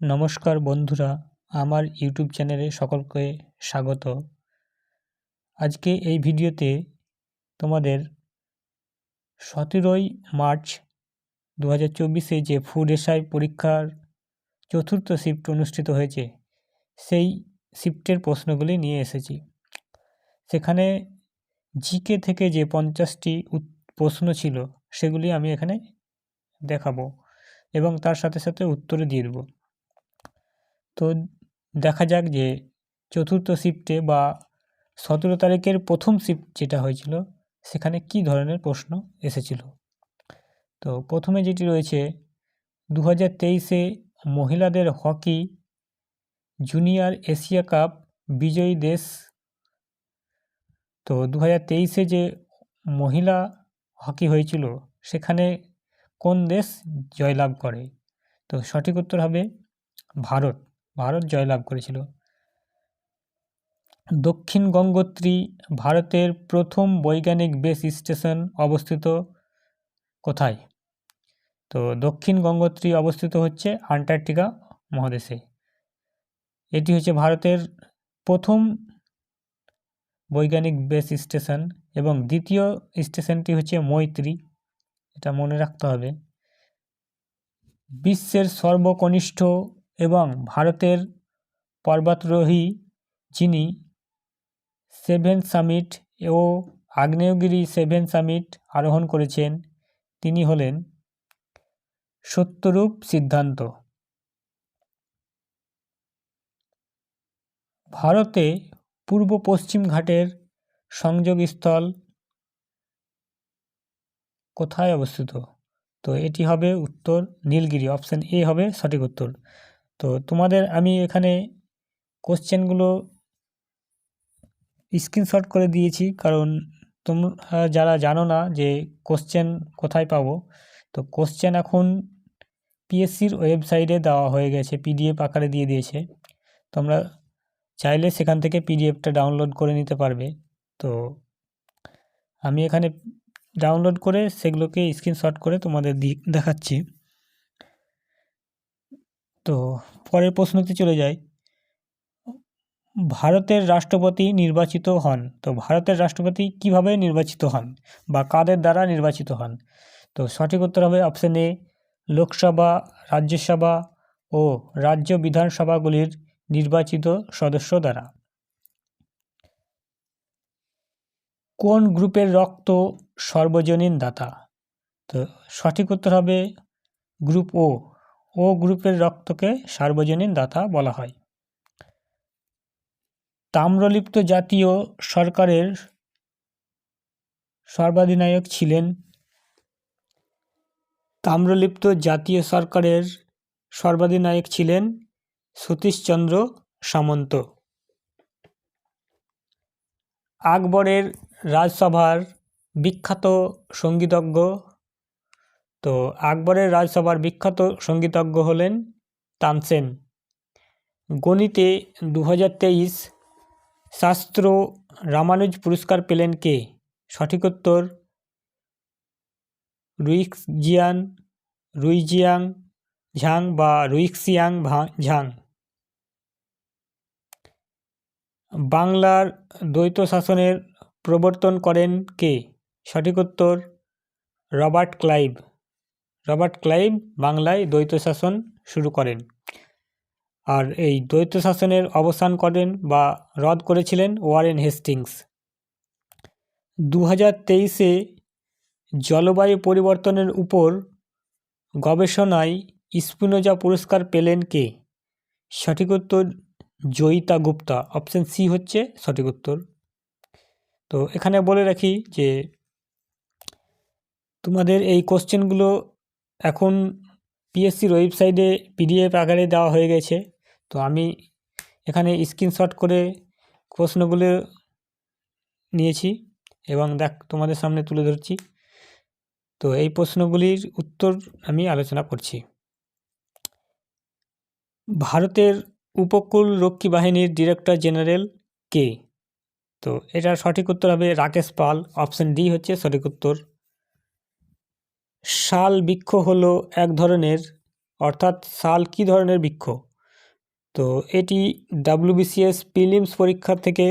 নমস্কার বন্ধুরা, আমার ইউটিউব চ্যানেলে সকলকে স্বাগত। আজকে এই ভিডিওতে তোমাদের সতেরোই মার্চ দু হাজার চব্বিশে যে ফুড এসআই পরীক্ষার চতুর্থ শিফট অনুষ্ঠিত হয়েছে, সেই শিফটের প্রশ্নগুলি নিয়ে এসেছি। সেখানে জিকে থেকে যে পঞ্চাশটি প্রশ্ন ছিল, সেগুলি আমি এখানে দেখাবো এবং তার সাথে সাথে উত্তরে দিয়ে দেবো। তো দেখা যাক যে চতুর্থ শিফটে বা সতেরো তারিখের প্রথম শিফট যেটা হয়েছিল, সেখানে কি ধরনের প্রশ্ন এসেছিল? তো প্রথমে যেটি রয়েছে দু হাজার তেইশে মহিলাদের হকি, জুনিয়র এশিয়া কাপ, বিজয়ী দেশ। তো দু হাজার তেইশে যে মহিলা হকি হয়েছিল, সেখানে কোন দেশ জয়লাভ করে? তো সঠিক উত্তর হবে ভারত। ভারত জয়লাভ করেছিল। দক্ষিণ গঙ্গোত্রী ভারতের প্রথম বৈজ্ঞানিক বেস স্টেশন অবস্থিত কোথায়? তো দক্ষিণ গঙ্গোত্রী অবস্থিত হচ্ছে আন্টার্কটিকা মহাদেশে। এটি হচ্ছে ভারতের প্রথম বৈজ্ঞানিক বেস স্টেশন এবং দ্বিতীয় স্টেশনটি হচ্ছে মৈত্রী। এটা মনে রাখতে হবে। বিশ্বের সর্বকনিষ্ঠ এবং ভারতের পর্বতারোহী যিনি সেভেন সামিট ও আগ্নেয়গিরি সেভেন সামিট আরোহণ করেছেন, তিনি হলেন সত্যরূপ সিদ্ধান্ত। ভারতে পূর্ব পশ্চিম ঘাটের সংযোগস্থল কোথায় অবস্থিত? তো এটি হবে উত্তর নীলগিরি অপশান এ হবে সঠিক উত্তর। তো তোমাদের আমি এখানে কোশ্চেনগুলো স্ক্রিনশট করে দিয়েছি, কারণ তোমরা যারা জানো না যে কোশ্চেন কোথায় পাবো, তো কোশ্চেন এখন পিএসসির ওয়েবসাইটে দেওয়া হয়ে গেছে পিডিএফ আকারে দিয়ে দিয়েছে। তোমরা চাইলে সেখান থেকে পিডিএফটা ডাউনলোড করে নিতে পারবে। তো আমি এখানে ডাউনলোড করে সেগুলোকে স্ক্রিনশট করে তোমাদের দেখাচ্ছি। তো পরের প্রশ্নতে চলে যাই ভারতের রাষ্ট্রপতি নির্বাচিত হন, তো ভারতের রাষ্ট্রপতি কীভাবে নির্বাচিত হন বা কাদের দ্বারা নির্বাচিত হন? তো সঠিক উত্তর হবে অপশান এ লোকসভা, রাজ্যসভা ও রাজ্য বিধানসভাগুলির নির্বাচিত সদস্য দ্বারা। কোন গ্রুপের রক্ত সর্বজনীন দাতা? তো সঠিক উত্তর হবে গ্রুপ ও ও গ্রুপের রক্তকে সার্বজনীন দাতা বলা হয়। তাম্রলিপ্ত জাতীয় সরকারের সর্বাধিনায়ক ছিলেন তাম্রলিপ্ত জাতীয় সরকারের সর্বাধিনায়ক ছিলেন সতীশচন্দ্র সামন্ত। আকবরের রাজসভার বিখ্যাত সঙ্গীতজ্ঞ তো আকবরের রাজসভার বিখ্যাত সঙ্গীতজ্ঞ হলেন তানসেন গণিতে দু হাজার তেইশ শাস্ত্র রামানুজ পুরস্কার পেলেন কে? সঠিক উত্তর রুইক্সজিয়ান রুইজিয়াং ঝাং বা রুইক্সিয়াং ঝাং। বাংলার দ্বৈত শাসনের প্রবর্তন করেন কে? সঠিক উত্তর, রবার্ট ক্লাইভ। রবার্ট ক্লাইভ বাংলায় দ্বৈত শাসন শুরু করেন। আর এই দ্বৈত শাসনের অবসান করেন বা রদ করেছিলেন ওয়ারেন হেস্টিংস। দু হাজার তেইশে জলবায়ু পরিবর্তনের উপর গবেষণায় স্পিনোজা পুরস্কার পেলেন কে? সঠিক উত্তর জয়িতা গুপ্তা। অপশান সি হচ্ছে সঠিক উত্তর। তো এখানে বলে রাখি যে তোমাদের এই কোশ্চেনগুলো এখন পিএসসির ওয়েবসাইটে পিডিএফ আকারে দেওয়া হয়ে গেছে। তো আমি এখানে স্ক্রিনশট করে প্রশ্নগুলো নিয়েছি এবং দেখ, তোমাদের সামনে তুলে ধরছি। তো এই প্রশ্নগুলির উত্তর আমি আলোচনা করছি। ভারতের উপকূল রক্ষী বাহিনীর ডিরেক্টর জেনারেল কে? তো এটার সঠিক উত্তর হবে রাকেশ পাল। অপশন ডি হচ্ছে সঠিক উত্তর। শাল বৃক্ষ হলো এক ধরনের, অর্থাৎ শাল কি ধরনের বৃক্ষ? তো এটি ডাব্লিউবিসিএস প্রিলিমস পরীক্ষা থেকে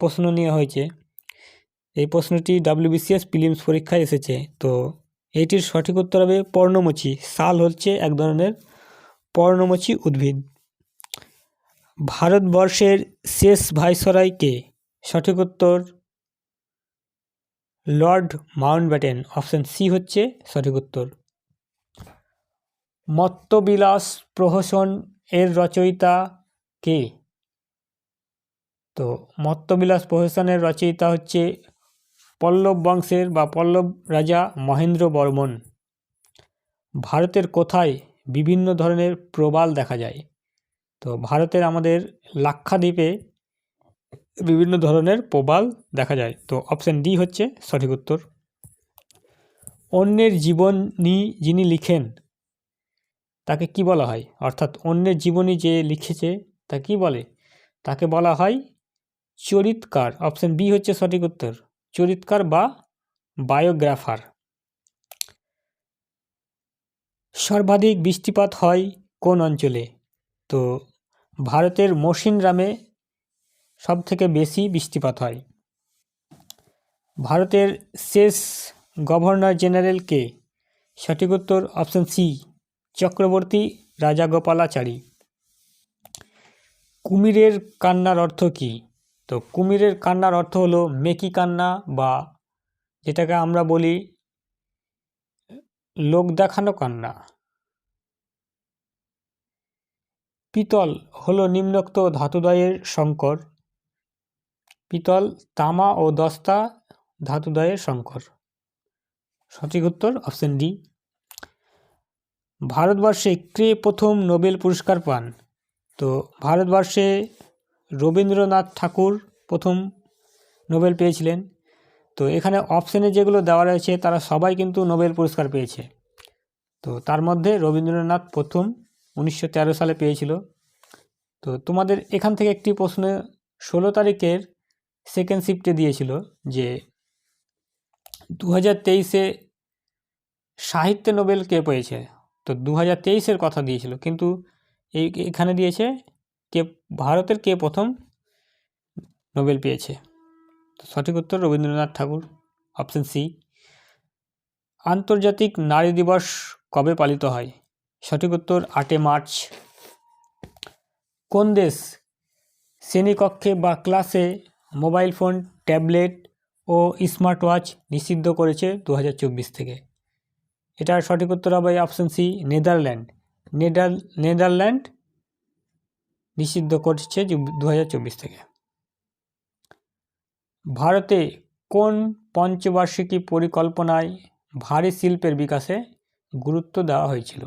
প্রশ্ন নেওয়া হয়েছে। এই প্রশ্নটি ডাব্লিউবিসিএস প্রিলিমস পরীক্ষায় এসেছে। তো এটির সঠিক উত্তর হবে পর্ণমোচী। শাল হচ্ছে এক ধরনের পর্ণমোচী উদ্ভিদ। ভারতবর্ষের শেষ ভাইসরয়কে সঠিক উত্তর লর্ড মাউন্টব্যাটেন, অপশান সি হচ্ছে সঠিক উত্তর। মত্তবিলাস প্রহসন এর রচয়িতা কে? তো মত্তবিলাস প্রহসনের রচয়িতা হচ্ছে পল্লব বংশের বা পল্লব রাজা মহেন্দ্র বর্মন। ভারতের কোথায় বিভিন্ন ধরনের প্রবাল দেখা যায়? তো ভারতের আমাদের লাক্ষাদ্বীপে বিভিন্ন ধরনের প্রবাল দেখা যায়। তো অপশান ডি হচ্ছে সঠিক উত্তর। অন্যের জীবনী যিনি লিখেন, তাকে কি বলা হয়? অর্থাৎ অন্যের জীবনী যে লিখেছে, তা কি বলে? তাকে বলা হয় চরিতকার। অপশান বি হচ্ছে সঠিক উত্তর। চরিতকার বা বায়োগ্রাফার সর্বাধিক বৃষ্টিপাত হয় কোন অঞ্চলে? তো ভারতের মসিনরামে সব থেকে বেশি বৃষ্টিপাত হয়। ভারতের শেষ গভর্নর জেনারেলকে সঠিক উত্তর অপশান সি, চক্রবর্তী রাজাগোপালাচারী। কুমিরের কান্নার অর্থ কী? তো কুমিরের কান্নার অর্থ হলো মেকি কান্না বা যেটাকে আমরা বলি লোক দেখানো কান্না। পিতল হলো নিম্নোক্ত ধাতুদয়ের সংকর। পিতল, তামা ও দস্তা ধাতুদয়ের সংকর সঠিক উত্তর, অপশন ডি। ভারতবর্ষে কে প্রথম নোবেল পুরস্কার পান? তো ভারতবর্ষে রবীন্দ্রনাথ ঠাকুর প্রথম নোবেল পেয়েছিলেন। তো এখানে অপশানে যেগুলো দেওয়া রয়েছে, তারা সবাই কিন্তু নোবেল পুরস্কার পেয়েছে। তো তার মধ্যে রবীন্দ্রনাথ প্রথম উনিশশো তেরো সালে পেয়েছিল। তো তোমাদের এখান থেকে একটি প্রশ্ন, ষোলো তারিখের সেকেন্ড শিফটে দিয়েছিল যে দু হাজার তেইশে সাহিত্যে নোবেল কে পেয়েছে? তো দু হাজার তেইশের কথা দিয়েছিল, কিন্তু এই এখানে দিয়েছে কে, ভারতের কে প্রথম নোবেল পেয়েছে? তো সঠিক উত্তর রবীন্দ্রনাথ ঠাকুর অপশন সি আন্তর্জাতিক নারী দিবস কবে পালিত হয়? সঠিক উত্তর আটে মার্চ। কোন দেশ শ্রেণীকক্ষে বা ক্লাসে মোবাইল ফোন, ট্যাবলেট ও স্মার্ট ওয়াচ নিষিদ্ধ করেছে দু হাজার চব্বিশ থেকে। এটার সঠিক উত্তর হবে option C, Netherland. Nether Netherland নিষিদ্ধ করছে দু হাজার চব্বিশ থেকে। ভারতে কোন পঞ্চবার্ষিকী পরিকল্পনায় ভারী শিল্পের বিকাশে গুরুত্ব দেওয়া হয়েছিল?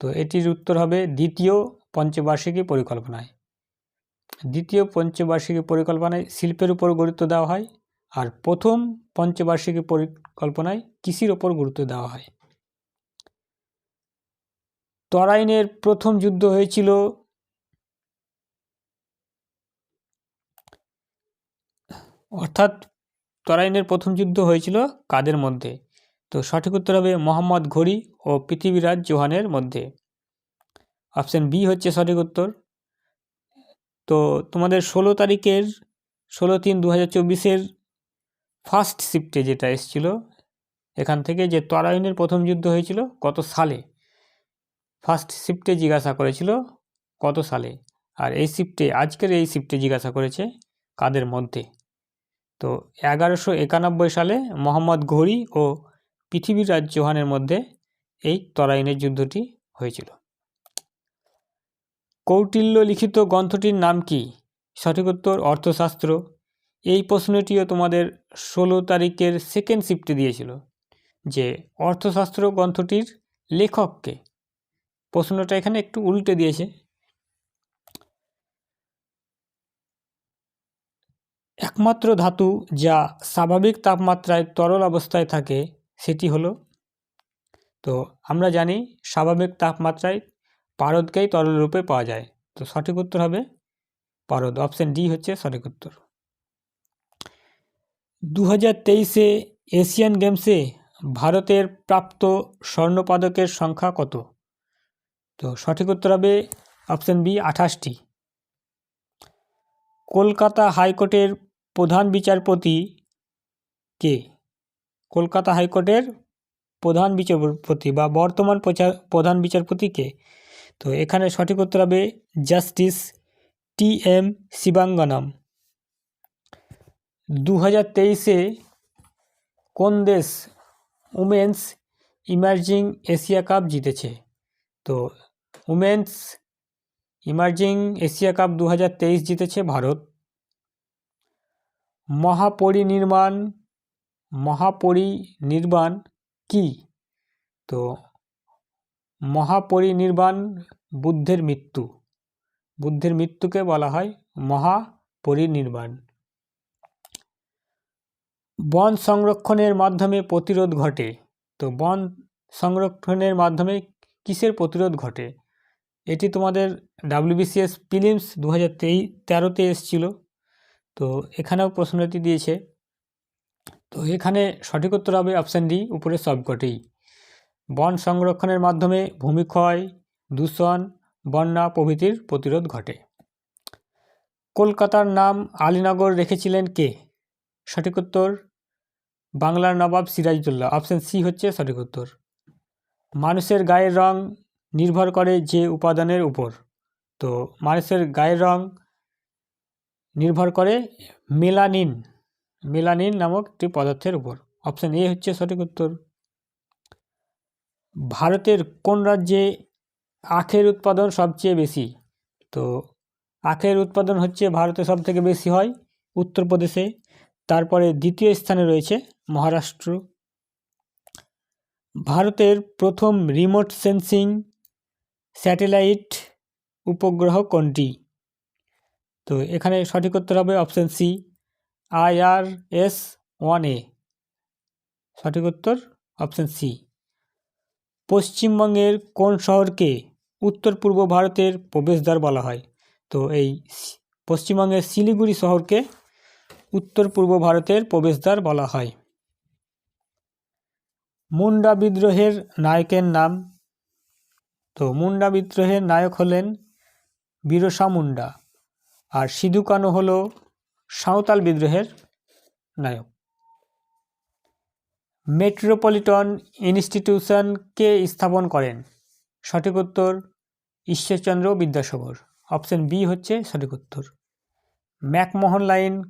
তো এটির উত্তর হবে দ্বিতীয় পঞ্চবার্ষিকী পরিকল্পনায়। দ্বিতীয় পঞ্চবার্ষিকী পরিকল্পনায় শিল্পের উপর গুরুত্ব দেওয়া হয় আর প্রথম পঞ্চবার্ষিকী পরিকল্পনায় কৃষির ওপর গুরুত্ব দেওয়া হয়। তরাইনের প্রথম যুদ্ধ হয়েছিল অর্থাৎ তরাইনের প্রথম যুদ্ধ হয়েছিল কাদের মধ্যে? তো সঠিক উত্তর হবে মোহাম্মদ ঘড়ি ও পৃথিবীরাজ জোহানের মধ্যে। অপশান বি হচ্ছে সঠিক উত্তর। তো তোমাদের ষোলো তারিখের, ষোলো তিন দু হাজার চব্বিশের ফার্স্ট শিফটে যেটা এসেছিল, এখান থেকে যে তরাইনের প্রথম যুদ্ধ হয়েছিল, কত সালে? ফার্স্ট শিফটে জিজ্ঞাসা করেছিল, কত সালে? আর এই শিফটে আজকের এই শিফটে জিজ্ঞাসা করেছে কাদের মধ্যে? তো এগারোশো একানব্বই সালে মোহাম্মদ ঘড়ি ও পৃথিবীরাজ চৌহানের মধ্যে এই তরাইনের যুদ্ধটি হয়েছিল। কৌটিল্য লিখিত গ্রন্থটির নাম কি? সঠিক উত্তর অর্থশাস্ত্র। এই প্রশ্নটিও তোমাদের ষোলো তারিখের সেকেন্ড শিফটে দিয়েছিল। যে অর্থশাস্ত্র গ্রন্থটির লেখককে প্রশ্নটা এখানে একটু উল্টে দিয়েছে। একমাত্র ধাতু যা স্বাভাবিক তাপমাত্রায় তরল অবস্থায় থাকে, সেটি হলো, তো আমরা জানি স্বাভাবিক তাপমাত্রায় পারদকেই তরল রূপে পাওয়া যায়। তো সঠিক উত্তর হবে পারদ। অপশান ডি হচ্ছে সঠিক উত্তর। দু হাজার তেইশে এশিয়ান গেমসে ভারতের প্রাপ্ত স্বর্ণপদকের সংখ্যা কত? তো সঠিক উত্তর হবে অপশন বি আঠাশটি। কলকাতা হাইকোর্টের প্রধান বিচারপতি কে? কলকাতা হাইকোর্টের প্রধান বিচারপতি বা বর্তমান প্রধান বিচারপতি কে? তো এখানে সঠিক উত্তর হবে জাস্টিস টি এম শিবাঙ্গনম। দু হাজার তেইশে কোন দেশ উমেন্স ইমার্জিং এশিয়া কাপ জিতেছে? তো উমেন্স ইমার্জিং এশিয়া কাপ দু হাজার তেইশ জিতেছে ভারত। মহাপরিনির্মাণ মহাপরিনির্বাণ কি? তো মহাপরিনির্বাণ বুদ্ধের মৃত্যু। বুদ্ধের মৃত্যুকে বলা হয় মহাপরিনির্বাণ। বন সংরক্ষণের মাধ্যমে প্রতিরোধ ঘটে। তো বন সংরক্ষণের মাধ্যমে কিসের প্রতিরোধ ঘটে? এটি তোমাদের ডাব্লিউবিসিএস প্রিলিমস দু হাজার তেই তেরোতে এসেছিল। তো এখানেও প্রশ্নটি দিয়েছে। তো এখানে সঠিক উত্তর হবে অপশান ডি উপরে সবকটি বন সংরক্ষণের মাধ্যমে ভূমিক্ষয়, দূষণ, বন্যা প্রভৃতির প্রতিরোধ ঘটে। কলকাতার নাম আলীনগর রেখেছিলেন কে? সঠিক উত্তর? বাংলার নবাব সিরাজদৌল্লা অপশান সি হচ্ছে সঠিক উত্তর। মানুষের গায়ের রং নির্ভর করে যে উপাদানের উপর। তো মানুষের গায়ের রং নির্ভর করে মেলানিন। মেলানিন নামক একটি পদার্থের উপর। অপশান এ হচ্ছে সঠিক উত্তর। ভারতের কোন রাজ্যে আখের উৎপাদন সবচেয়ে বেশি? তো আখের উৎপাদন হচ্ছে ভারতে সব থেকে বেশি হয়, উত্তরপ্রদেশে। তারপরে দ্বিতীয় স্থানে রয়েছে মহারাষ্ট্র। ভারতের প্রথম রিমোট সেন্সিং স্যাটেলাইট উপগ্রহ কোনটি? তো এখানে সঠিক উত্তর হবে option C IRS one A. সঠিক উত্তর অপশান সি। পশ্চিমবঙ্গের কোন শহরকে উত্তর পূর্ব ভারতের প্রবেশদ্বার বলা হয়? তো এই পশ্চিমবঙ্গের শিলিগুড়ি শহরকে উত্তর পূর্ব ভারতের প্রবেশদ্বার বলা হয়। মুন্ডা বিদ্রোহের নায়কের নাম। তো মুন্ডা বিদ্রোহের নায়ক হলেন বীরসা মুন্ডা আর সিধু কানু হল সাঁওতাল বিদ্রোহের নায়ক। মেট্রোপলিটন ইনস্টিটিউশন কে স্থাপন করেন? সঠিক উত্তর ঈশ্বরচন্দ্র বিদ্যাসাগর। অপশন বি হচ্ছে সঠিক উত্তর। ম্যাকমোহন লাইন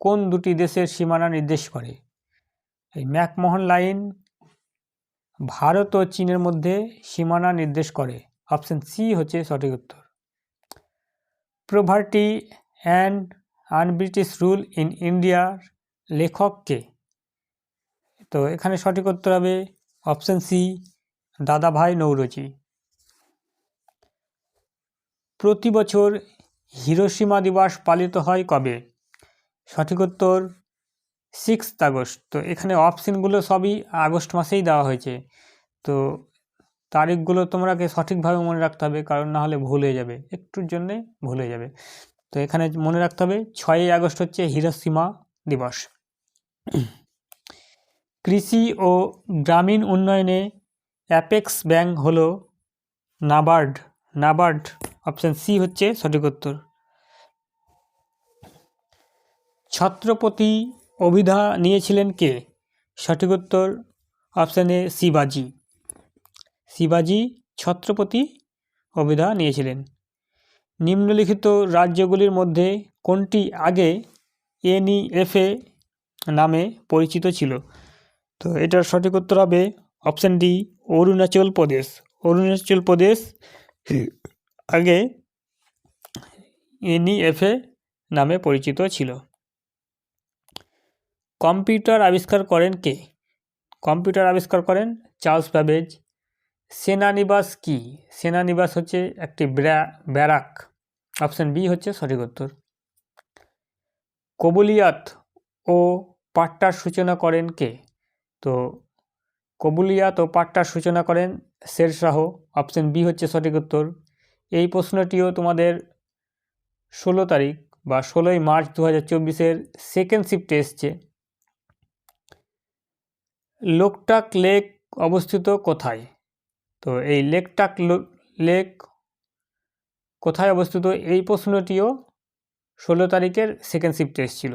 কোন দুটি দেশের সীমানা নির্দেশ করে? এই ম্যাকমোহন লাইন ভারত ও চীনের মধ্যে সীমানা নির্দেশ করে। অপশন সি হচ্ছে সঠিক উত্তর। Poverty and unBritish rule in ইন্ডিয়ার লেখক কে? তো এখানে সঠিক উত্তর হবে অপশন সি দাদাভাই নৌরচি প্রতি বছর হিরোসীমা দিবস পালিত হয় কবে? সঠিক উত্তর সিক্স আগস্ট। তো এখানে অপশনগুলো সবই আগস্ট মাসেই দেওয়া হয়েছে। তো তারিখগুলো তোমরাকে সঠিকভাবে মনে রাখতে হবে, কারণ না হলে ভুল হয়ে যাবে। একটুর জন্যে ভুল হয়ে যাবে। তো এখানে মনে রাখতে হবে, ছয়ই আগস্ট হচ্ছে হিরোসীমা দিবস। কৃষি ও গ্রামীণ উন্নয়নে অ্যাপেক্স ব্যাংক হল নাবার্ড। নাবার্ড অপশান সি হচ্ছে সঠিক উত্তর। ছত্রপতি অভিধা নিয়েছিলেন কে? সঠিক উত্তর অপশান শিবাজি। শিবাজি ছত্রপতি অভিধা নিয়েছিলেন। নিম্নলিখিত রাজ্যগুলির মধ্যে কোনটি আগে এনইএফএ নামে পরিচিত ছিল? তো এটার সঠিক উত্তর হবে অপশান ডি অরুণাচল প্রদেশ। অরুণাচল প্রদেশ আগে এনইএফএ নামে পরিচিত ছিল। কম্পিউটার আবিষ্কার করেন কে? কম্পিউটার আবিষ্কার করেন চার্লস ব্যাবেজ। সেনানিবাস কি? সেনানিবাস হচ্ছে একটি ব্যা- ব্যারাক। অপশান বি হচ্ছে সঠিক উত্তর। কবুলিয়াত ও পাট্টার সূচনা করেন কে? তো কবুলিয়াত ও পাট্টার সূচনা করেন শেরশাহ অপশান বি হচ্ছে সঠিক উত্তর। এই প্রশ্নটিও তোমাদের ষোলো তারিখ বা ষোলোই মার্চ দু হাজার চব্বিশের সেকেন্ড শিফটে এসছে। লোকটাক লেক অবস্থিত কোথায়? তো এই লেকটাক লেক কোথায় অবস্থিত? এই প্রশ্নটিও ষোলো তারিখের সেকেন্ড শিফটে এসেছিল।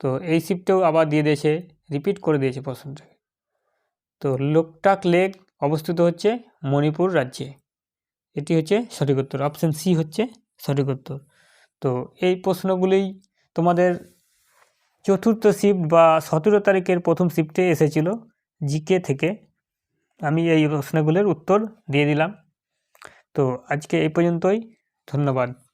তো এই শিফটেও আবার দিয়ে দিয়েছে রিপিট করে দিয়েছে প্রশ্নটাকে। তো লোকটাক লেক অবস্থিত হচ্ছে মণিপুর রাজ্যে। এটি হচ্ছে সঠিক উত্তর। অপশান সি হচ্ছে সঠিক উত্তর। তো এই প্রশ্নগুলি তোমাদের চতুর্থ শিফট বা সতেরো তারিখের প্রথম শিফটে এসেছিল জিকে থেকে। আমি এই প্রশ্নগুলোর উত্তর দিয়ে দিলাম। তো আজকে এই পর্যন্তই। ধন্যবাদ।